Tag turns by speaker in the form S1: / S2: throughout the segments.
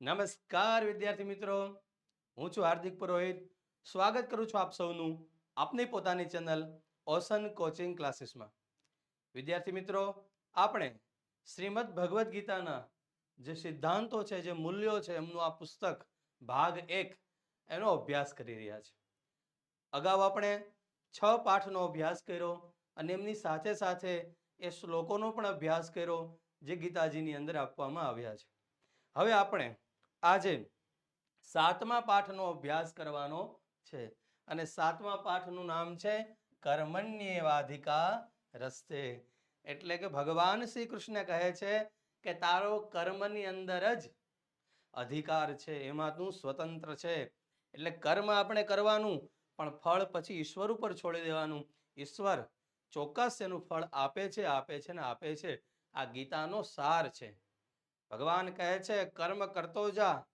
S1: નમસ્કાર, વિદ્યાર્થી મિત્રો. હું છું હાર્દિક પુરોહિત. સ્વાગત કરું છું આપ સૌનું આપની પોતાની ચેનલ ઓશન કોચિંગ ક્લાસીસમાં. વિદ્યાર્થી મિત્રો, આપણે શ્રીમદ ભગવદ્ ગીતાના જે સિદ્ધાંતો છે, જે મૂલ્યો છે, એમનું આ પુસ્તક ભાગ એક, એનો અભ્યાસ કરી રહ્યા છે. અગાઉ આપણે છ પાઠનો અભ્યાસ કર્યો અને એમની સાથે સાથે એ શ્લોકોનો પણ અભ્યાસ કર્યો જે ગીતાજીની અંદર આપવામાં આવ્યા છે. હવે આપણે આજે સાતમા પાઠનો અભ્યાસ કરવાનો છે અને સાતમા પાઠનું નામ છે કર્મણ્યેવાધિકા રસ્તે. એટલે કે ભગવાન શ્રી કૃષ્ણ કહે છે કે તારો કર્મની અંદર જ અધિકાર છે, એમાં તું સ્વતંત્ર છે. એટલે કર્મ આપણે કરવાનું, પણ ફળ પછી ઈશ્વર ઉપર છોડી દેવાનું. ઈશ્વર ચોક્કસ એનું ફળ આપે છે આપે છે ને આપે છે. આ ગીતાનો સાર છે. ભગવાન કહે છે, કર્મ કરતો જા.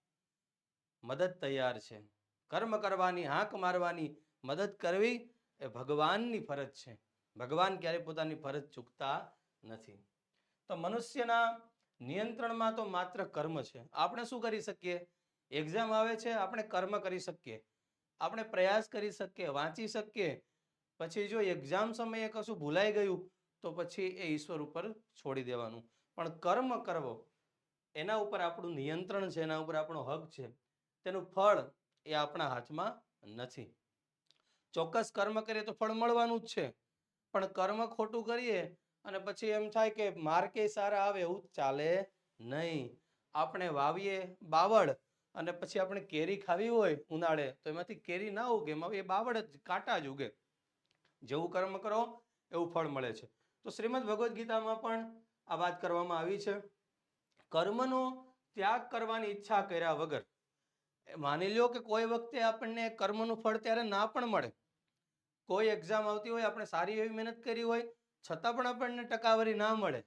S1: મદદ તૈયાર છે. કર્મ કરવાની, હાંક મારવાની મદદ કરવી એ ભગવાનની ફરજ છે. ભગવાન ક્યારેય પોતાની ફરજ ચૂકતા નથી. તો મનુષ્યના નિયંત્રણમાં તો માત્ર કર્મ છે. આપણે શું કરી શકીએ? એક્ઝામ આવે છે, આપણે કર્મ કરી શકીએ. આપણે પ્રયાસ કરી શકીએ, વાંચી શકીએ. પછી જો એક્ઝામ સમયે કશું ભૂલાઈ ગયું, તો પછી એ ઈશ્વર ઉપર છોડી દેવાનું. પણ કર્મ કરવો એના ઉપર આપણું નિયંત્રણ છે, એના ઉપર આપણો હક છે, તેનું ફળ એ આપણા હાથમાં નથી. ચોક્કસ કર્મ કરીએ તો ફળ મળવાનું જ છે, પણ કર્મ ખોટું કરીએ અને પછી એમ થાય કે માર્કે સારા આવે એવું ચાલે નહીં. આપણે વાવીએ બાવળ અને પછી આપણે કેરી ખાવી હોય ઉનાળે તો એમાંથી કેરી ના ઉગે, એમાં એ બાવળ જ કાંટા જ ઉગે. જેવું કર્મ કરો એવું ફળ મળે છે. તો શ્રીમદ ભગવદ્ ગીતામાં પણ આ વાત કરવામાં આવી છે. કર્મનો ત્યાગ કરવાની ઈચ્છા કર્યા વગર. માની લ્યો કે કોઈ વખતે આપણને કર્મનું ફળ ત્યારે ના પણ મળે. કોઈ એક્ઝામ આવતી હોય, આપણે સારી એવી મહેનત કરી હોય, છતાં પણ આપણને ટકાવારી ના મળે.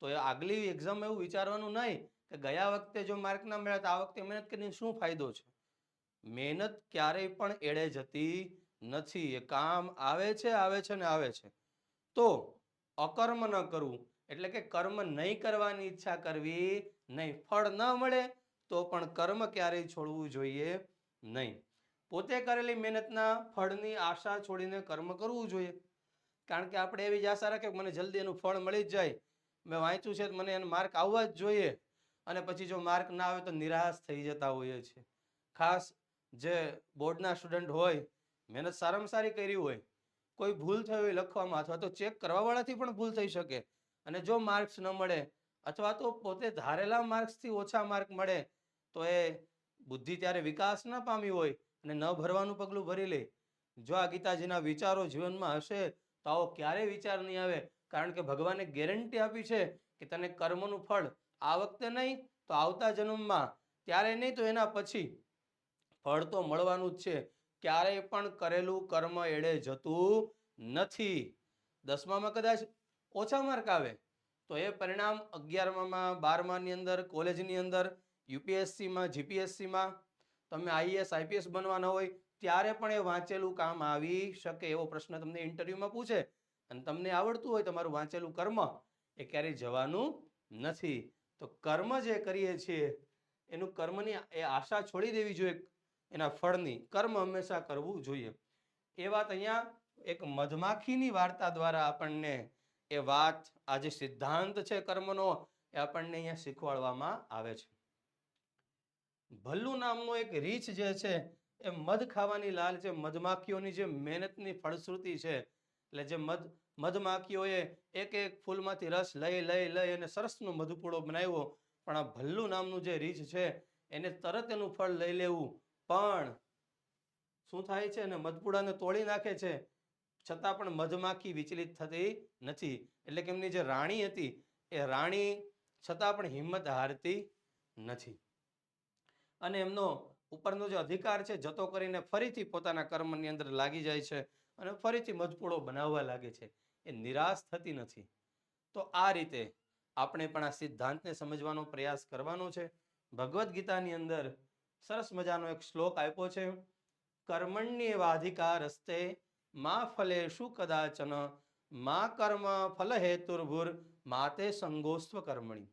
S1: તો એ આગલી એક્ઝામ એવું વિચારવાનું નહીં કે ગયા વખતે જો માર્ક ના મળ્યા તો આ વખતે મહેનત કરીને શું ફાયદો છે? મહેનત ક્યારેય પણ એળે જતી નથી. એ કામ આવે છે આવે છે ને આવે છે. તો અકર્મ ન કરવું. એટલે કે કર્મ નહીં કરવાની ઈચ્છા કરવી નહીં. ફળ ન મળે તો પણ કર્મ ક્યારેય છોડવું જોઈએ નહીં. પોતે કરેલી મહેનતના ફળની આશા છોડીને કર્મ કરવું જોઈએ. કારણ કે આપણે એવી જ આશા કે મને જલ્દી એનું ફળ મળી જ જાય. મેં વાંચ્યું છે, મને એનો માર્ક આવવા જ જોઈએ. અને પછી જો માર્ક ના આવે તો નિરાશ થઈ જતા હોઈએ છીએ. ખાસ જે બોર્ડના સ્ટુડન્ટ હોય, મહેનત સારામાં સારી કરી હોય, કોઈ ભૂલ થઈ હોય લખવામાં અથવા તો ચેક કરવાવાળાથી પણ ભૂલ થઈ શકે. અને જો માર્ક્સ ન મળે અથવા તો પોતે ધારેલા માર્ક્સથી ઓછા માર્ક મળે, તો એ બુદ્ધિ ત્યારે વિકાસ ન પામી હોય અને ન ભરવાનું પગલું ભરી લે. જો આ ગીતાજીના વિચારો જીવનમાં હશે, તો આવો ક્યારેય વિચાર નહીં આવે. કારણ કે ભગવાને ગેરંટી આપી છે કે તને કર્મનું ફળ આ વખતે નહીં, તો આવતા જન્મમાં ત્યારે નહીં, તો એના પછી. ફળ તો મળવાનું જ છે. ક્યારેય પણ કરેલું કર્મ એળે જતું નથી. દસમામાં કદાચ ઓછા માર્ક આવે, તો એ પરિણામ અગિયારમાં બારમાની અંદર, કોલેજની અંદર, યુપીએસસીમાં, જીપીએસસીમાં, તમે આઈએસ આઈપીએસ બનવાના હોય, ત્યારે પણ એ વાંચેલું કામ આવી શકે એવો પ્રશ્ન તમને ઇન્ટરવ્યુમાં પૂછે. અને તમને આવડતું હોય તમારું વાંચેલું કર્મ, એ ક્યારેય જવાનું નથી. તો કર્મ જે કરીએ છીએ, એનું કર્મની એ આશા છોડી દેવી જોઈએ એના ફળની. કર્મ હંમેશા કરવું જોઈએ. એ વાત અહીંયા એક મધમાખીની વાર્તા દ્વારા આપણને એ વાત, આ જે સિદ્ધાંત છે કર્મનો, એ આપણને અહીંયા શીખવાડવામાં આવે છે. ભલ્લુ નામનો એક રીછ જે છે, એ મધ ખાવાની લાલ છે. મધમાખીઓની જે મહેનતની ફળશ્રુતિ છે, એટલે જે મધ, મધમાખીઓએ એક એક ફૂલમાંથી રસ લઈ લઈ લઈ અને સરસનો મધપૂડો બનાવ્યો. પણ આ ભલ્લુ નામનું જે રીછ છે, એને તરત એનું ફળ લઈ લેવું. પણ શું થાય છે? અને મધપૂડાને તોડી નાખે છે. છતાં પણ મધમાખી વિચલિત થતી નથી. એટલે કે એમની જે રાણી હતી, એ રાણી છતાં પણ હિંમત હારતી નથી. અને એમનો ઉપરનો જે અધિકાર છે, જતો કરીને ફરીથી પોતાના કર્મની અંદર લાગી જાય છે અને ફરીથી મજપૂળો બનાવવા લાગે છે. એ નિરાશ થતી નથી. તો આ રીતે આપણે પણ આ સિદ્ધાંતને સમજવાનો પ્રયાસ કરવાનો છે. ભગવદ્ ગીતાની અંદર સરસ મજાનો એક શ્લોક આપ્યો છે. કર્મણ્ય અધિકાર રસ્તે મા ફલેશુ કદાચન? મા કર્મ ફલ હેતુર્ભુર, માતે સંગોસ્વ કર્મણી.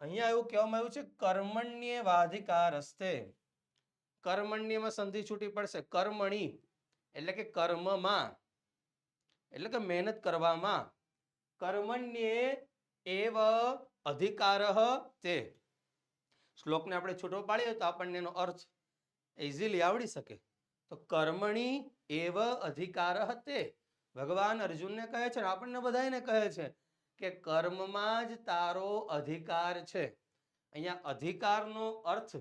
S1: અહીંયા એવું કહેવામાં આવ્યું છે, કર્મણ્ય વાધિકાર હસ્તે કર્મણ્યમાં સંધિ છૂટી પડશે. કર્મણી, એટલે કે કર્મમાં. એટલે કે મહેનત કરવામાં. કર્મણ્યે એવ અધિકાર તે. શ્લોકને આપણે છૂટો પાડીએ તો આપણને એનો અર્થ ઇઝીલી આવડી શકે. તો કર્મણી એવ અધિકાર હતે ભગવાન અર્જુનને કહે છે આપણને બધાને કહે છે કે કર્મમાં જ તારો અધિકાર છે. અહીંયા અધિકારનો અર્થ,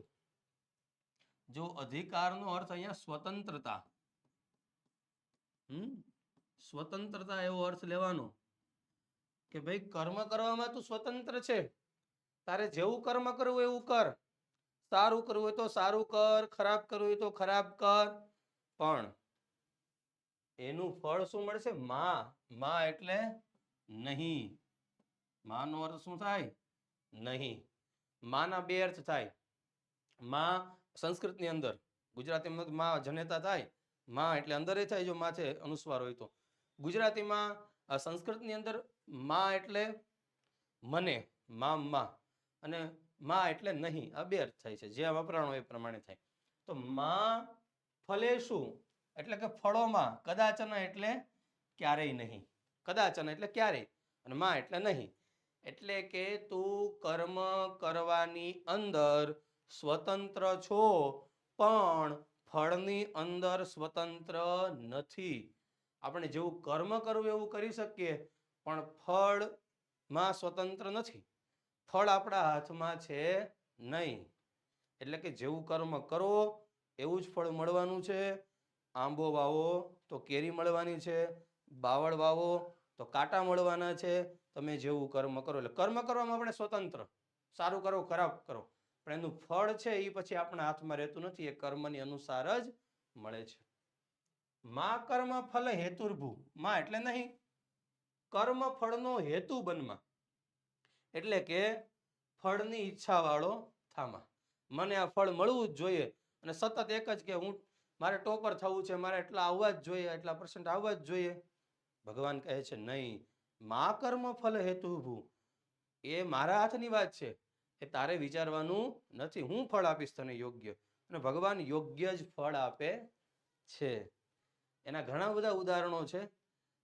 S1: જો અધિકારનો અર્થ અહીંયા સ્વતંત્રતા સ્વતંત્રતા એવો અર્થ લેવાનો કે ભાઈ કર્મ કરવામાં તું સ્વતંત્ર છે. તારે જેવું કર્મ કરવું એવું કર. સારું કરવું હોય તો સારું કર, ખરાબ કરવું હોય તો ખરાબ કર. પણ એનું ફળ શું મળશે? માં. માં એટલે નહીં. માનો અર્થ શું થાય? નહીં. માના બે અર્થ થાય. માં સંસ્કૃતની અંદર. ગુજરાતીમાં માં જનેતા થાય. માં એટલે અંદર એ થાય, જો માથે અનુસ્વાર હોય તો. ગુજરાતીમાં સંસ્કૃતની અંદરમાં એટલે મને, માં માં. અને માં એટલે નહીં. આ બે અર્થ થાય છે. જે વપરાણો એ પ્રમાણે થાય. તો માં ફલે શું? એટલે કે ફળોમાં, કદાચન એટલે ક્યારેય નહીં. કદાચન એટલે ક્યારેય અને માં એટલે નહીં. એટલે કે તું કર્મ કરવાની અંદર સ્વતંત્ર છો, પણ ફળની અંદર સ્વતંત્ર નથી. આપણે જેવું કર્મ કરવું એવું કરી શકીએ, પણ ફળમાં સ્વતંત્ર નથી. ફળ આપણા હાથમાં છે નહીં. એટલે કે જેવું કર્મ કરો એવું જ ફળ મળવાનું છે? આંબો વાવો તો કેરી મળવાની છે, બાવળ વાવો તો કાંટા મળવાના છે. તમે જેવું કર્મ કરો, એટલે કર્મ કરવામાં આપણે સ્વતંત્ર. સારું કરો, ખરાબ કરો. પણ એનું ફળ છે એ પછી આપણા હાથમાં રહેતું નથી, એ કર્મની અનુસાર જ મળે છે. મા કર્મ ફલ હેતુર્ભુ. માં એટલે નહીં. કર્મ ફળનો હેતુ બનમાં એટલે કે ફળની ઈચ્છા વાળો થામા. મને આ ફળ મળવું જ જોઈએ. અને સતત એક જ કે હું મારે ટોપર થવું છે, મારે એટલા આવવા જ જોઈએ, એટલા પર્સન્ટ આવવા જ જોઈએ. ભગવાન કહે છે, નહીં, મા કર્મ ફલ હેતુભૂ એ મારા હાથની વાત છે. એ તારે વિચારવાનું નથી. હું ફળ આપીશ તને યોગ્ય. અને ભગવાન યોગ્ય જ ફળ આપે છે. એના ઘણા બધા ઉદાહરણો છે,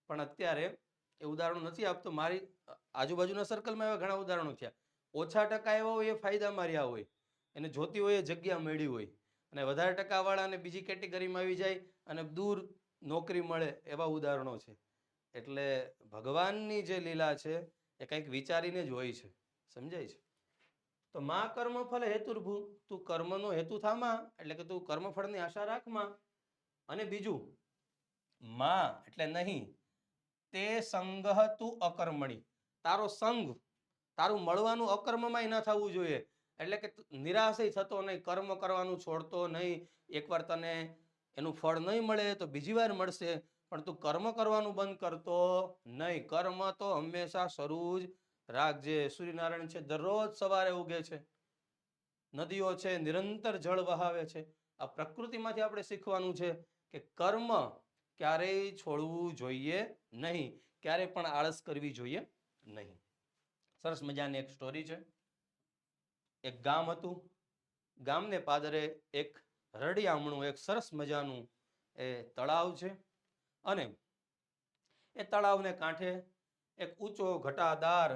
S1: પણ અત્યારે એ ઉદાહરણો નથી આપતો. મારી આજુબાજુના સર્કલમાં એવા ઘણા ઉદાહરણો થયા. ઓછા ટકા એવા હોય, એ ફાયદામાં રહ્યા હોય. એને જોતી હોય, એ જગ્યા મળી હોય. અને વધારે ટકાવાળાને બીજી કેટેગરીમાં આવી જાય અને દૂર નોકરી મળે એવા ઉદાહરણો છે. એટલે ભગવાનની જે લીલા છે એ કંઈક વિચારીને જ હોય છે. સમજાય છે? તો મા કર્મ ફલ હેતુર્ભુ તું કર્મનો હેતુ થામાં, એટલે કે તું કર્મફળની આશા રાખમાં. અને બીજું, મા એટલે નહીં, તે સંગહ તું અકર્મણી. તારો સંગ, તારું મળવાનું અકર્મમાંય ન થવું જોઈએ. એટલે કે નિરાશય થતો નહીં, કર્મ કરવાનું છોડતો નહીં, એકવાર તને એનું ફળ નહીં મળે તો બીજી વાર મળશે. પણ તું કર્મ કરવાનું બંધ કરતો નહીં. કર્મ તો હંમેશા શરૂ જ રાખજે. સૂર્યનારાયણ છે, દરરોજ સવારે ઉગે છે. નદીઓ છે, નિરંતર જળ વહાવે છે. આ પ્રકૃતિમાંથી આપણે શીખવાનું છે કે કર્મ ક્યારેય છોડવું જોઈએ નહીં. ક્યારેય પણ આળસ કરવી જોઈએ નહીં. સરસ મજાની એક સ્ટોરી છે. એક ગામ હતું. ગામને પાદરે એક રડિયામણું, એક સરસ મજાનું એ તળાવ છે. અને એ તળાવને કાંઠે એક ઊંચો ઘટાદાર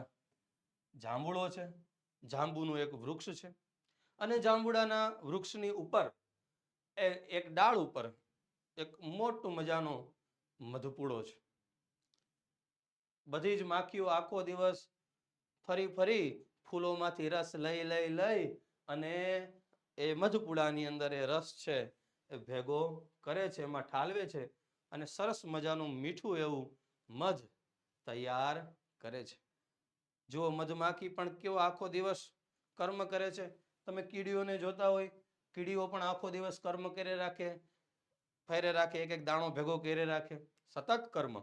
S1: જાંબુડો છે. જાંબુનું એક વૃક્ષ છે. અને જાંબુડાના વૃક્ષની ઉપર એ એક ડાળ ઉપર એક મોટું મજાનો મધપુડો છે. બધી જ માખીઓ આખો દિવસ ફરી ફરી ફૂલોમાંથી રસ લઈ લઈ લઈ અને એ મધપુડાની અંદર એ રસ છે એ ભેગો કરે છે, એમાં ઠાલવે છે અને સરસ મજાનું મીઠું એવું મધ તૈયાર કરે છે. જુઓ મધમાખી પણ કેવો આખો દિવસ કર્મ કરે છે. તમે કીડીઓને જોતા હોય, કીડીઓ પણ આખો દિવસ કર્મ કરે રાખે, ફેરે રાખે, એક એક દાણો ભેગો કરે રાખે. સતત કર્મ.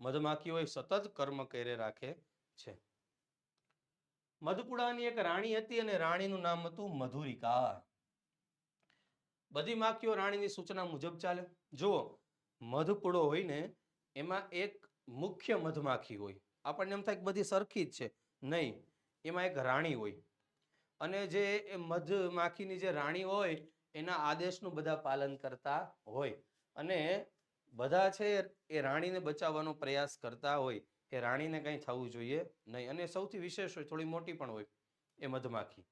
S1: મધમાખીઓ સતત કર્મ કરે રાખે છે. મધપુડાની એક રાણી હતી અને રાણીનું નામ હતું મધુરિકા. બધી માખીઓ રાણીની સૂચના મુજબ ચાલે. જુઓ મધપુડો હોય ને એમાં એક મુખ્ય મધમાખી હોય. આપણને એમ થાય કે બધી સરખી જ છે. નહીં, એમાં એક રાણી હોય. અને જે મધમાખીની જે રાણી હોય, એના આદેશનું બધા પાલન કરતા હોય. અને બધા છે એ રાણીને બચાવવાનો પ્રયાસ કરતા હોય. એ રાણીને કંઈ થવું જોઈએ નહીં. અને સૌથી વિશેષ હોય, થોડી મોટી પણ હોય, એ મધમાખી.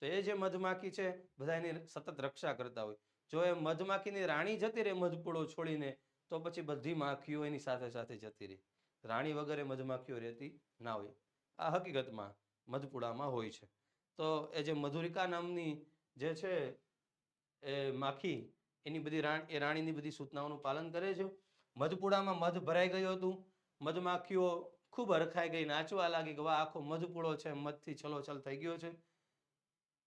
S1: તો એ જે મધમાખી છે બધા એની સતત રક્ષા કરતા હોય. જો એ મધમાખીની રાણી જતી રહે, મધપૂડો છોડીને, તો પછી બધી માખીઓ એની સાથે સાથે જતી રહે. રાણી વગર મધમાખીઓ રહેતી ના હોય. આ હકીકતમાં મધપુડામાં હોય છે. તો એ જે મધુરિકા નામની જે છે, એ માખી, એની બધી રાણ, એ રાણીની બધી સૂચનાઓનું પાલન કરે છે. મધપુડામાં મધ ભરાઈ ગયું હતું. મધમાખીઓ ખૂબ હરખાઈ ગઈ નાચવા લાગી કે વાહ, આખો મધપુડો છે, મધથી છલોછલ થઈ ગયો છે.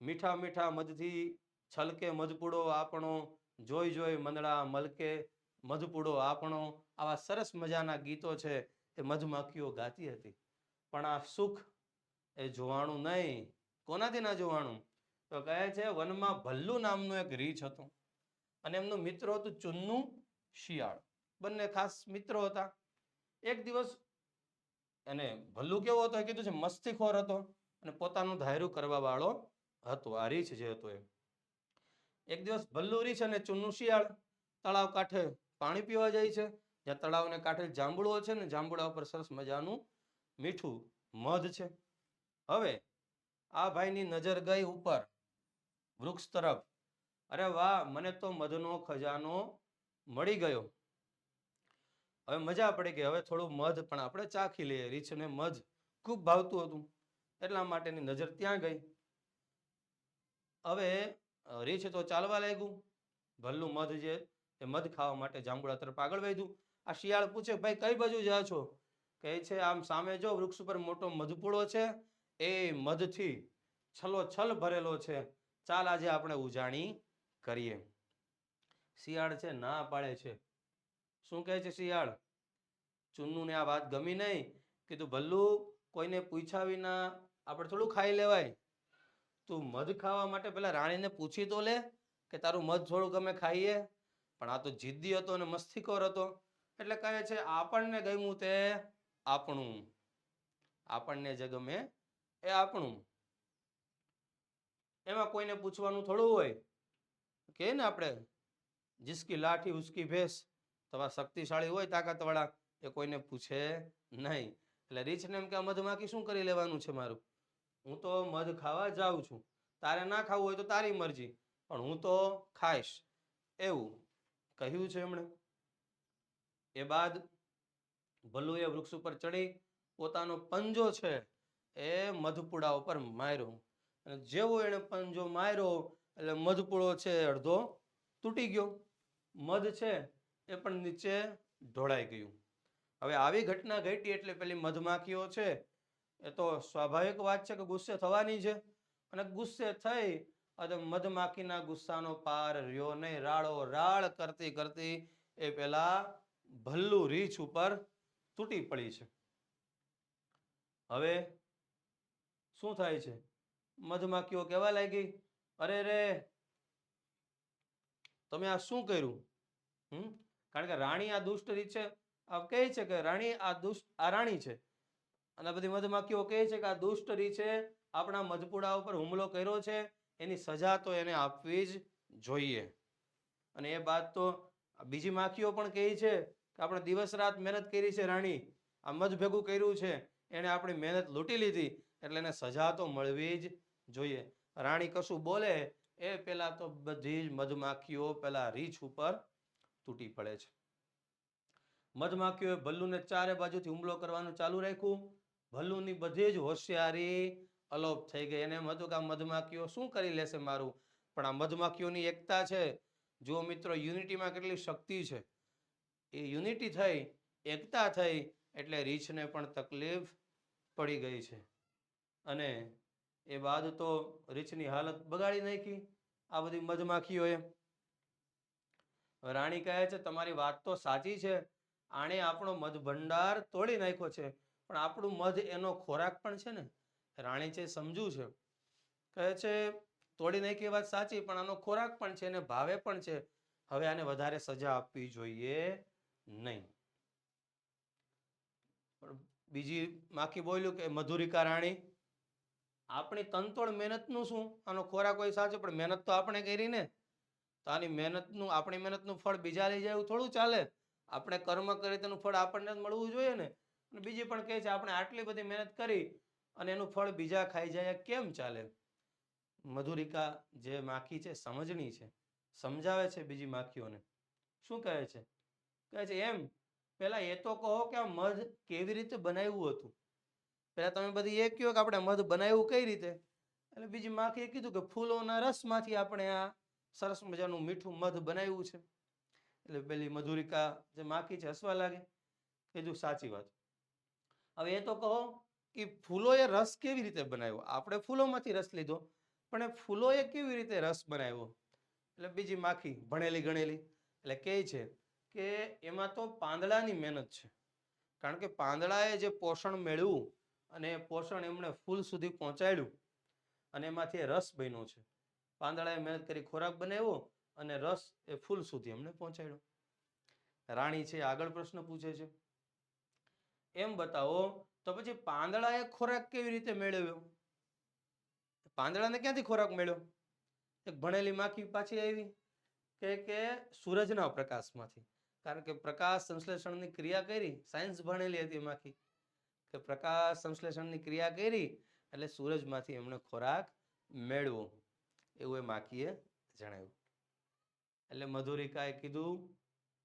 S1: મીઠા મીઠા મધથી છલકે મધપુડો આપણો, જોઈ જોઈ મંદડા મલકે મધપુડો આપણો. આવા સરસ મજાના ગીતો છે એ મધમાખીઓ ગાતી હતી. પણ આ સુખ એ જોવાનું નહીં. કોનાથી ના જોવાનું? તો કહે છે વનમાં ભલ્લુ નામનું એક રીછ હતું. અને એમનું મિત્ર હતું ચુન્નું શિયાળ. બંને ખાસ મિત્રો હતા. એક દિવસ એને ભલ્લુ કેવો હતો એ કીધું છે, મસ્તીખોર હતો અને પોતાનું ધાયરું કરવા વાળો હતો, આ રીછ જે હતો એ. એક દિવસ ભલ્લુ રીછ અને ચુન્નું શિયાળ તળાવ કાંઠે પાણી પીવા જાય છે, જ્યાં તળાવને કાંઠે જાંબુડો છે ને જાંબુડા ઉપર સરસ મજાનું મીઠું મધ છે. હવે આ ભાઈની નજર ગઈ ઉપર વૃક્ષ તરફ. અરે વાહ, મને તો મધનો ખજાનો મળી ગયો. હવે મજા પડી ગઈ. હવે થોડું મધ પણ આપણે ચાખી લઈએ. રીછને મધ ખૂબ ભાવતું હતું. એટલા માટેની નજર ત્યાં ગઈ. હવે રીછ તો ચાલવા લાગ્યું. ભલ્લું મધ જે, એ મધ ખાવા માટે જાંબુડા તરફ આગળ વધ્યું. આ શિયાળ પૂછે, ભાઈ, કઈ બાજુ જા છો? કહે છે, આમ સામે જો, વૃક્ષ ઉપર મોટો મધપુડો છે. એ મધથી છલો છલ ભરેલો છે. ચાલ આજે આપણે ઉજાણી કરીએ. શિયાળ છે, ના પાડે છે. શું કહે છે શિયાળ? ચુન્નુને આ વાત ગમી નહીં? કીધું, ભલ્લું, કોઈને પૂછ્યા વિના આપણે થોડું ખાઈ લેવાય. તું મધ ખાવા માટે પેલા રાણીને પૂછી તો લે કે તારું મધ થોડું ગમે ખાઈએ. પણ આ તો જિદ્દી હતો અને મસ્તીખોર હતો. એટલે કહે છે, આપણને ગમ્યું તે આપણું. આપણને જે ગમે એ આપણું. એમાં કોઈને પૂછવાનું થોડું હોય. કે ને આપણે? જિસકી લાઠી, ઉસકી ભેંસ. તમારા શક્તિશાળી હોય તાકાતવાળા, એ કોઈને પૂછે નહીં. એટલે રીછને એમ કે આ મધમાખી શું કરી લેવાનું છે મારું? હું તો મધ ખાવા જાઉં છું. તારે ના ખાવું હોય તો તારી મરજી, પણ હું તો ખાઈશ. એવું કહ્યું છે એમણે. એ બાદ ભલ્લુએ વૃક્ષ ઉપર ચડી, પોતાનો પંજો છે એ મધપુડા ઉપર માર્યો. અને જેવો એણે પંજો માર્યો, એટલે મધપુડો છે અડધો તૂટી ગયો. મધ છે એ પણ નીચે ઢોળાઈ ગયું. હવે આવી ઘટના ઘટી એટલે પેલી મધમાખીઓ છે, એ તો સ્વાભાવિક વાત છે કે ગુસ્સે થવાની છે. અને ગુસ્સે થઈ અને મધમાખીના ગુસ્સાનો પાર રહ્યો નહીં. રાળો રાળ કરતી કરતી એ પેલા ભલ્લું રીછ ઉપર તૂટી પડી છે. હવે શું થાય છે? મધમાખીઓ કહેવા લાગી? અરે રે, તમે આ શું કર્યું? હમ? કારણ કે રાણી આ દુષ્ટ રીત છે કહે છે કે રાણી આ દુષ્ટ, આ રાણી છે. અને બધી મધમાખીઓ કહે છે કે આ દુષ્ટ રીત છે આપણા મધપુડા ઉપર હુમલો કર્યો છે, એની સજા તો એને આપવી જ જોઈએ. અને એ બાદ તો બીજી માખીઓ પણ કહે છે કે આપણે દિવસ રાત મહેનત કરી છે રાણી, આ મધ ભેગું કર્યું છે એણે આપણી મહેનત લૂંટી લીધી, એટલે એને સજા તો મળવી જ જોઈએ. રાણી કશું બોલે, એ પહેલાં તો બધી જ મધમાખીઓ પેલા રીછ ઉપર તૂટી પડે છે. મધમાખીઓએ ભલ્લુને ચારે બાજુથી હુમલો કરવાનું ચાલુ રાખ્યું. ભલ્લુની બધી જ હોશિયારી અલોપ થઈ ગઈ. એને એમ હતું કે આ મધમાખીઓ શું કરી લેશે મારું? પણ આ મધમાખીઓની એકતા છે? જુઓ મિત્રો, યુનિટીમાં કેટલી શક્તિ છે. એ યુનિટી થઈ, એકતા થઈ, એટલે રીછને પણ તકલીફ પડી ગઈ છે. અને એ બાદ તો રીછની હાલત બગાડી નાખી. આ બધી મધમાખીઓએ રાણી કહે છે, તમારી વાત તો સાચી છે. આણે આપણો મધ ભંડાર તોડી નાખ્યો છે. પણ આપણું મધ એનો ખોરાક પણ છે ને? રાણી છે, સમજુ છે. કહે છે, તોડી નાખી વાત સાચી, પણ આનો ખોરાક પણ છે અને ભાવે પણ છે. હવે આને વધારે સજા આપવી જોઈએ નહીં. પણ બીજી માખી બોલ્યું કે, મધુરિકા રાણી, આપણી તનતોડ મહેનતનું શું? આનો ખોરાક હોય સાચો, પણ મહેનત તો આપણે કરી ને. તો આની મહેનતનું, આપણી મહેનતનું ફળ બીજા લઈ જાય થોડું ચાલે. આપણે કર્મ કરી તેનું ફળ આપણને મળવું જોઈએ ને. અને બીજી પણ કહે છે, આપણે આટલી બધી મહેનત કરી અને એનું ફળ બીજા ખાઈ જાય કેમ ચાલે? મધુરિકા જે માખી છે, સમજણી છે. સમજાવે છે બીજી માખીઓને. શું કહે છે? કહે છે, એમ પહેલા એ તો કહો કે આ મધ કેવી રીતે બનાવ્યું હતું? પહેલા તમે બધી એ કહો કે આપણે મધ બનાવ્યું કઈ રીતે? એટલે બીજી માખીએ કીધું કે, ફૂલોના રસમાંથી આપણે આ સરસ મજાનું મીઠું મધ બનાવ્યું છે. એટલે પેલી મધુરિકા જે માખી છે, હસવા લાગે. કીધું, સાચી વાત. હવે એ તો કહો કે ફૂલોએ રસ કેવી રીતે બનાવ્યો? આપણે ફૂલોમાંથી રસ લીધો, પણ એ ફૂલોએ કેવી રીતે રસ બનાવ્યો? એટલે બીજી માખી, ભણેલી ગણેલી. એટલે કહે છે કે એમાં તો પાંદડાની મહેનત છે. કારણ કે પાંદડાએ જે પોષણ મેળવ્યું, અને પોષણ એમણે ફૂલ સુધી પહોંચાડ્યું, અને એમાંથી રસ બન્યો છે. પાંદડાએ મહેનત કરી ખોરાક બનાવ્યો અને રસ એ ફૂલ સુધી એમને પહોંચાડ્યો. રાણી છે આગળ પ્રશ્ન પૂછે છે, એમ બતાવો, તો પછી પાંદડાએ ખોરાક કેવી રીતે મેળવ્યો? પાંદડાને ક્યાંથી ખોરાક મળ્યો? એક ભણેલી માખી પાછી આવી કે કે સૂરજના પ્રકાશમાંથી. કારણ કે પ્રકાશ સંશ્લેષણની ક્રિયા કરી, સાયન્સ ભણેલી હતી માખી. કે પ્રકાશ સંશ્લેષણની ક્રિયા કરી, એટલે સૂરજમાંથી એમણે ખોરાક મેળવો એવું એ માખીએ જણાવ્યું. એટલે મધુરિકાએ કીધું,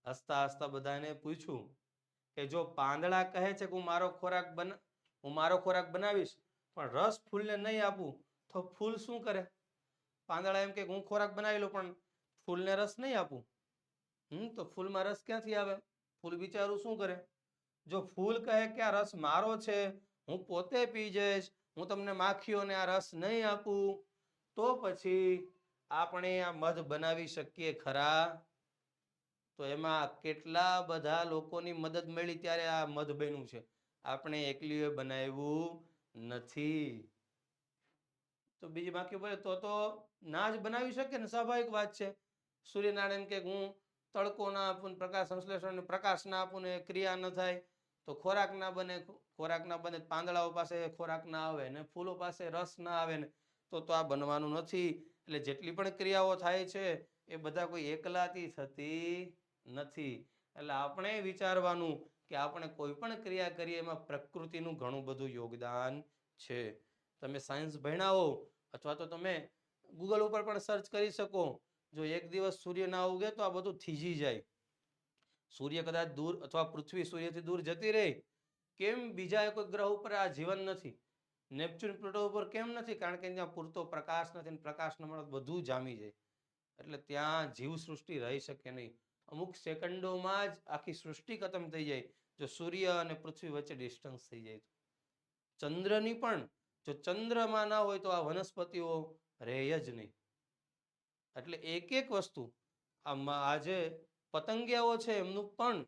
S1: હસતા હસતા બધાને પૂછ્યું કે જો પાંદડા કહે છે કે હું મારો ખોરાક બના, હું મારો ખોરાક બનાવીશ, પણ રસ ફૂલને નહીં આપું, તો ફૂલ શું કરે? પાંદડા એમ કે હું ખોરાક બનાવી લઉં, પણ ફૂલને રસ નહીં આપું. હમ, તો ફૂલમાં રસ ક્યાંથી આવે? ફૂલ બિચારું શું કરે? જો ફૂલ કહે કે આ રસ મારો છે, હું પોતે પી જઈશ, હું તમને માખીઓને આ રસ નહીં આપું. તો પછી આપણે આ મધ બનાવી શકીએ ખરા? તો એમાં કેટલા બધા લોકોની મદદ મળી ત્યારે આ મધ બન્યું છે? આપણે એકલીએ બનાવ્યું નથી. તો બીજી માખી પડે તો તો ના જ બનાવી શકે ને? સ્વાભાવિક વાત છે. સૂર્યનારાયણ કે, હું તડકો ના આપું ને પ્રકાશ સંશ્લેષણ પ્રકાશ ના આપું ને ક્રિયા ન થાય, તો ખોરાક ના બને, ખોરાક ના બને, પાંદડાઓ પાસે ખોરાક ના આવે ને ફૂલો પાસે રસ ના આવે ને તો તો આ બનવાનું નથી. એટલે જેટલી પણ ક્રિયાઓ થાય છે, એ બધા કોઈ એકલાથી થતી નથી. એટલે આપણે વિચારવાનું કે આપણે કોઈ પણ ક્રિયા કરીએ, એમાં પ્રકૃતિનું ઘણું બધું યોગદાન છે. તમે સાયન્સ ભણાવો અથવા તો તમે ગૂગલ ઉપર પણ સર્ચ કરી શકો. જો એક દિવસ સૂર્ય ના ઉગે તો આ બધું થીજી જાય. સૂર્ય કદાચ દૂર અથવા પૃથ્વી સૂર્યથી દૂર જતી રહે, કેમ બીજા કોઈ ગ્રહ ઉપર આ જીવન નથી? નેપચ્યુન પ્લુટો ઉપર કેમ નથી? કારણ કે ત્યાં પૂરતો પ્રકાશ નથી પ્રકાશ ન મળે બધું જામી જાય. એટલે ત્યાં જીવ સૃષ્ટિ રહી શકે નહીં. અમુક સેકન્ડોમાં જ આખી સૃષ્ટિ ખતમ થઈ જાય. જો સૂર્ય અને પૃથ્વી વચ્ચે ડિસ્ટન્સ થઈ જાય તો. ચંદ્રની પણ, જો ચંદ્રમાં ના હોય તો આ વનસ્પતિઓ રહે જ નહીં. એટલે એક એક વસ્તુ, આમાં આજે પતંગિયાઓ છે એમનું પણ,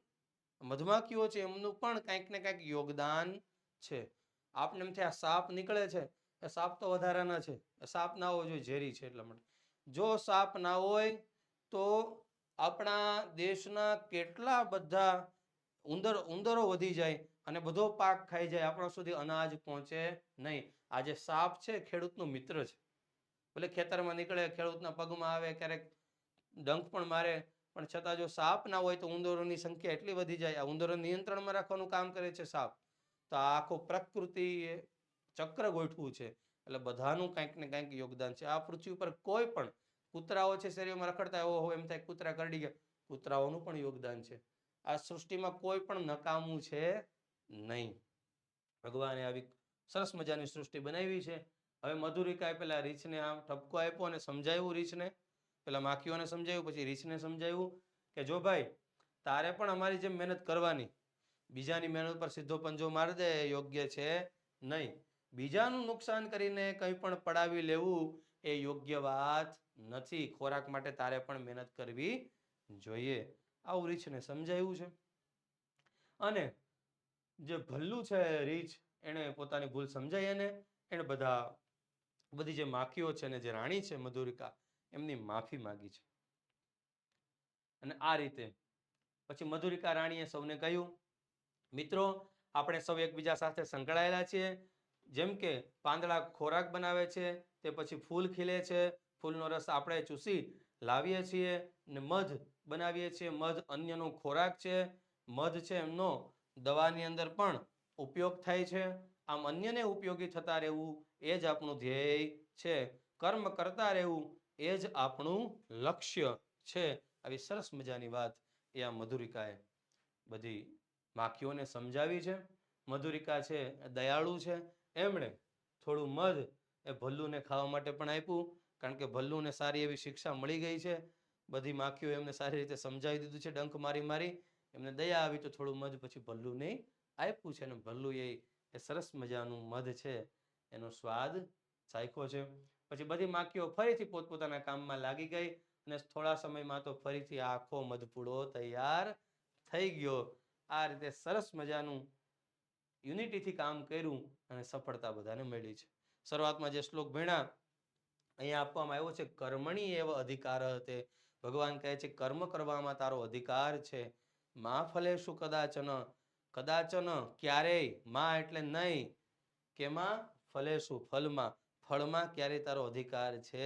S1: મધમાખીઓ છે એમનું પણ કંઈક ને કંઈક યોગદાન છે. આપને એમ થાય સાપ નીકળે છે? એ સાપ તો વધારાના છે. સાપ ના હોવો જોઈએ, ઝેરી છે એટલા માટે. જો સાપ ના હોય તો આપણા દેશના કેટલા બધા ઉંદર, ઉંદરો વધી જાય અને બધો પાક ખાઈ જાય, આપણા સુધી અનાજ પહોંચે નહીં. આજે સાપ છે, ખેડૂતનો મિત્ર છે. ભલે ખેતરમાં નીકળે, ખેડૂતના પગમાં આવે, ક્યારેક ડંખ પણ મારે, પણ છતાં જો સાપ ના હોય તો ઉંદરોની સંખ્યા એટલી વધી જાય. આ ઉંદરો નિયંત્રણમાં રાખવાનું કામ કરે છે સાપ. તો આ આખું પ્રકૃતિ ચક્ર ગોઠવું છે. એટલે બધાનું કંઈક ને કંઈક યોગદાન છે. આ પૃથ્વી ઉપર કોઈ પણ કૂતરાઓ છે શરીરમાં રખડતા એવો એમ થાય કૂતરા કરડી ગયા. કૂતરાઓનું પણ યોગદાન છે. આ સૃષ્ટિમાં કોઈ પણ નકામું છે નહીં. ભગવાને આવી સરસ મજાની સૃષ્ટિ બનાવી છે. હવે મધુરિકાએ પેલા રીછને આમ ઠપકો આપ્યો અને સમજાવ્યું રીછને. પેલા માખીઓને સમજાવ્યું પછી રીછને સમજાવ્યું કે, જો ભાઈ, તારે પણ અમારી જેમ મહેનત કરવાની. બીજાની મહેનત પર સીધો પંજો મારી દે, યોગ્ય છે નહીં. બીજાનું નુકસાન કરીને કંઈ પણ પડાવી લેવું એ યોગ્ય વાત નથી. ખોરાક માટે તારે પણ મહેનત કરવી જોઈએ. આવું રીછને સમજાવ્યું છે. અને જે ભલ્લું છે રીછ એણે પોતાની ભૂલ સમજાઈ અને એણે બધા, બધી જે માખીઓ છે ને જે રાણી છે મધુરિકા, એમની માફી માંગી છે. અને આ રીતે, પછી મધુરિકા રાણીએ સૌને કહ્યું મિત્રો, આપણે સૌ એકબીજા સાથે સંકળાયેલા છીએ. જેમ કે પાંદડા ખોરાક બનાવે છે, તે પછી ફૂલ ખીલે છે, ફૂલનો રસ આપણે ચૂસી લાવીએ છીએ ને મધ બનાવીએ છીએ. મધ અન્યનો ખોરાક છે, મધ છે એમનો દવાની અંદર પણ ઉપયોગ થાય છે. આમ અન્યને ઉપયોગી થતા રહેવું એ જ આપણું ધ્યેય છે. કર્મ કરતા રહેવું એ જ આપણું લક્ષ્ય છે. આવી સરસ મજાની વાત એ આ મધુરિકાએ બધી માખીઓને સમજાવી છે, મધુરિકા છે, દયાળુ છે, એમણે થોડું મધ એ ભલ્લુને ખાવા માટે પણ આપ્યું, કારણ કે ભલ્લુને સારી એવી શિક્ષા મળી ગઈ છે. બધી માખીઓ એમને સારી રીતે સમજાવી દીધું છે, ડંખ મારી મારી, એમને દયા આવી તો થોડું મધ પછી ભલ્લુને આપ્યું છે અને ભલ્લુ એ સરસ મજાનું મધ છે, એનો સ્વાદ ચાખ્યો છે. પછી બધી માખીઓ ફરીથી પોતપોતાના કામમાં લાગી ગઈ અને થોડા સમયમાં તો ફરીથી આખો મધપૂડો તૈયાર થઈ ગયો. આ રીતે સરસ મજાનું યુનિટીથી કામ કર્યું અને સફળતા બધાને મળી છે. શરૂઆતમાં જે શ્લોક ભણ્યા, અહીંયા આપવામાં આવ્યો છે, કર્મણી એવ અધિકાર હતે ભગવાન કહે છે, કર્મ કરવામાં તારો અધિકાર છે. મા ફલેશુ કદાચન કદાચન ક્યારેય, માં એટલે નહીં કેમાં ફલેશુ ફલમાં, ફળમાં ક્યારેય તારો અધિકાર છે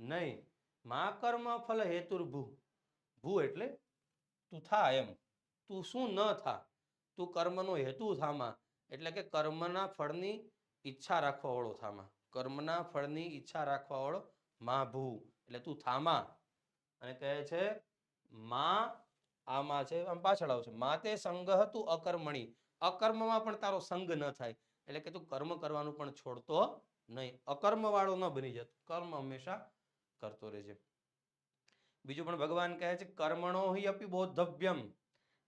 S1: નહીં. મા કર્મ ફલ હેતુર્ભુ. ભૂ એટલે તું થા એમ. તું શું ન થા? તું કર્મનો હેતુ થામાં. એટલે કે કર્મના ફળની ઈચ્છા રાખવાવાળો થામાં. કર્મના ફળની ઈચ્છા રાખવાવાળો મા ભૂ એટલે તું થામા. અને કહે છે, મા, આમાં છે, આમ પાછળ આવશે. માતે સંગહ તું અકર્મણી. અકર્મમાં પણ તારો સંગ ન થાય. એટલે કે તું કર્મ કરવાનું પણ છોડતો નહીં. અકર્મ વાળો ન બની જતો. કર્મ હંમેશા કરતો રહેજે. બીજું પણ ભગવાન કહે છે, કર્મણો હિ અપી બોધવ્યમ.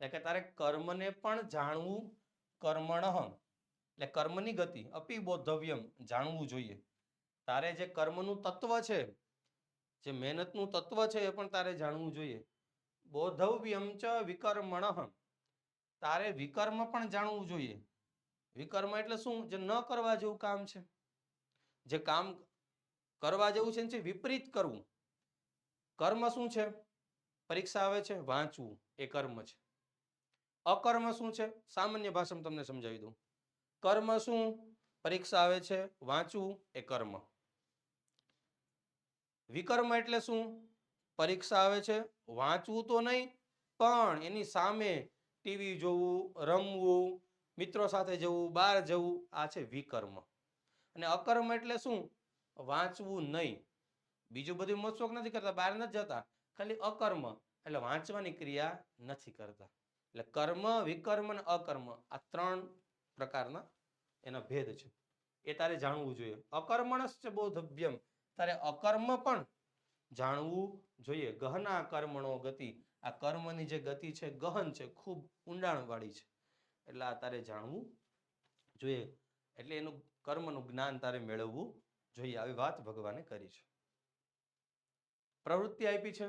S1: એટલે કે તારે કર્મને પણ જાણવું કર્મણ. એટલે કર્મની ગતિ અપી બોધવ્યમ જાણવું જોઈએ. તારે જે કર્મનું તત્વ છે, જે મહેનતનું તત્વ છે એ પણ તારે જાણવું જોઈએ. બોધવ્યમ ચ વિકર્મણ. તારે વિકર્મ પણ જાણવું જોઈએ. વિકર્મ એટલે શું? જે ન કરવા જેવું કામ છે. જે કામ કરવા જેવું છે જે વિપરીત કરવું. કર્મ શું છે? પરીક્ષા આવે છે, વાંચવું, એ કર્મ છે. અકર્મ શું છે? સામાન્ય ભાષામાં તમને સમજાવી દઉં. કર્મ શું? પરીક્ષા આવે છે. વાંચવું એ કર્મ. વિકર્મ એટલે શું? પરીક્ષા આવે છે. વાંચવું તો નહીં, પણ એની સામે ટીવી જોવું, રમવું, મિત્રો સાથે જવું, બહાર જવું, આ છે વિકર્મ. અને અકર્મ એટલે શું? વાંચવું નહીં. બીજું બધું મોજશોખ નથી કરતા, બહાર નથી જતા. ખાલી અકર્મ એટલે વાંચવાની ક્રિયા નથી કરતા. એટલે કર્મ, વિકર્મ અને અકર્મ આ ત્રણ પ્રકારના એના ભેદ છે. એ તારે જાણવું જોઈએ. અકર્મણશ્ચ બોધવ્યમ. તારે અકર્મ પણ જાણવું જોઈએ. ગહના કર્મણો ગતિ. આ કર્મની જે ગતિ છે, ગહન છે, ખૂબ ઊંડાણવાળી છે. એટલે આ તારે જાણવું જોઈએ. એટલે એનું કર્મનું જ્ઞાન તારે મેળવવું જોઈએ. આવી વાત ભગવાને કરી છે. પ્રવૃત્તિ આપી છે.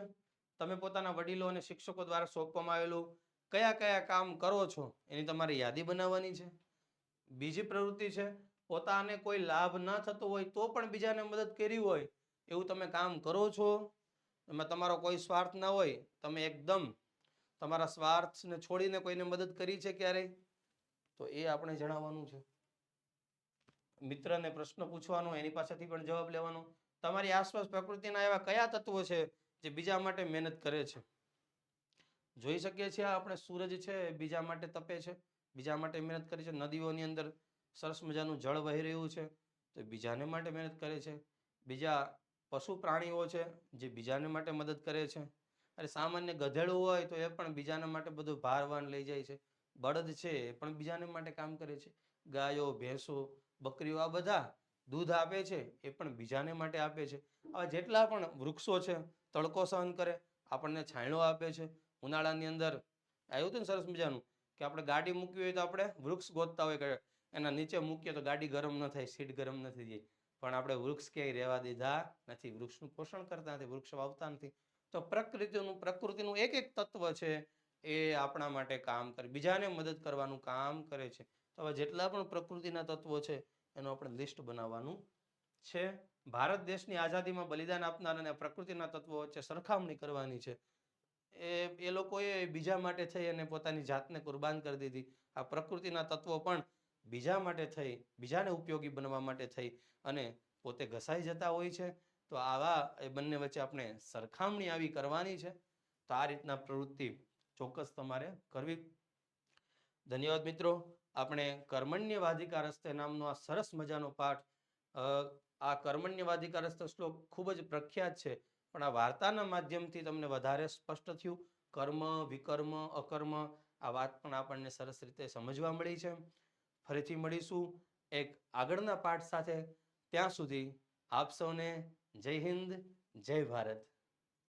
S1: તમે પોતાના વડીલો અને શિક્ષકો દ્વારા સોંપવામાં આવેલું કયા કયા કામ કરો છો એની તમારે યાદી બનાવવાની છે? બીજી પ્રવૃત્તિ છે, પોતાને કોઈ લાભ ન થતો હોય તો પણ બીજાને મદદ કરી હોય એવું તમે કામ કરો છો? એમાં તમારો કોઈ સ્વાર્થ ના હોય, તમે એકદમ તમારા સ્વાર્થને છોડીને કોઈને મદદ કરી છે ક્યારેય? તો એ આપણે જણાવવાનું છે. મિત્રને પ્રશ્ન પૂછવાનો, એની પાસેથી પણ જવાબ લેવાનો. તમારી આસપાસ પ્રકૃતિના એવા કયા તત્વો છે જે બીજા માટે મહેનત કરે છે? જોઈ શકીએ છીએ આપણે સૂરજ છે, બીજા માટે તપે છે, બીજા માટે મહેનત કરે છે, નદીઓની અંદર સરસ મજાનું જળ વહી રહ્યું છે, તો બીજાને માટે મહેનત કરે છે, બીજા પશુ પ્રાણીઓ છે, જે બીજાને માટે મદદ કરે છે અરે સામાન્ય ગધેડું હોય તો એ પણ બીજાને માટે બધું ભારવાન લઈ જાય છે, બળદ છે એ પણ બીજાને માટે કામ કરે છે, ગાયો, ભેંસો, બકરીઓ આ બધા દૂધ આપે છે, એ પણ બીજાને માટે આપે છે, આવા જેટલા પણ વૃક્ષો છે, તડકો સહન કરે, આપણને છાંયડો આપે છે ઉનાળાની અંદર આવ્યું હતું ને સરસ મજાનું, કે આપણે ગાડી મૂકવી હોય તો આપણે વૃક્ષ ગોતતા હોય કે એના નીચે મૂકીએ તો ગાડી ગરમ ન થાય, સીટ ગરમ નથી થઈ પણ આપણે વૃક્ષ ક્યાંય રહેવા દીધા નથી. વૃક્ષનું પોષણ કરતા નથી, વૃક્ષ વાવતા નથી. તો પ્રકૃતિનું પ્રકૃતિનું એક એક તત્વ છે એ આપણા માટે કામ કરે, બીજાને મદદ કરવાનું કામ કરે છે. તો હવે જેટલા પણ પ્રકૃતિના તત્વો છે, એનું આપણે લિસ્ટ બનાવવાનું છે. ભારત દેશની આઝાદીમાં બલિદાન આપનાર અને પ્રકૃતિના તત્વો વચ્ચે સરખામણી કરવાની છે. એ એ લોકોએ બીજા માટે થઈ અને પોતાની જાતને કુરબાન કરી દીધી. આ પ્રકૃતિના તત્વો પણ બીજા માટે થઈ, બીજાને ઉપયોગી બનવા માટે થઈ અને પોતે ઘસાઈ જતા હોય છે. તો આવા એ બંને વચ્ચે આપણે સરખામણી આવી કરવાની છે. તો આ રીતના પ્રવૃત્તિ ચોક્કસ તમારે કરવી. ધન્યવાદ મિત્રો. આપણે કર્મણ્યવાધિકાર રસ્તે નામનો આ સરસ મજાનો પાઠ આ કર્મણ્યવાધિકાર રસ્તે શ્લોક ખૂબ જ પ્રખ્યાત છે. પણ આ વાર્તાના માધ્યમથી તમને વધારે સ્પષ્ટ થયું. કર્મ, વિકર્મ, અકર્મ, આ વાત પણ આપણને સરસ રીતે સમજવા મળી છે. ફરીથી મળીશું એક આગળના પાઠ સાથે. ત્યાં સુધી આપ સૌને જય હિન્દ, જય ભારત.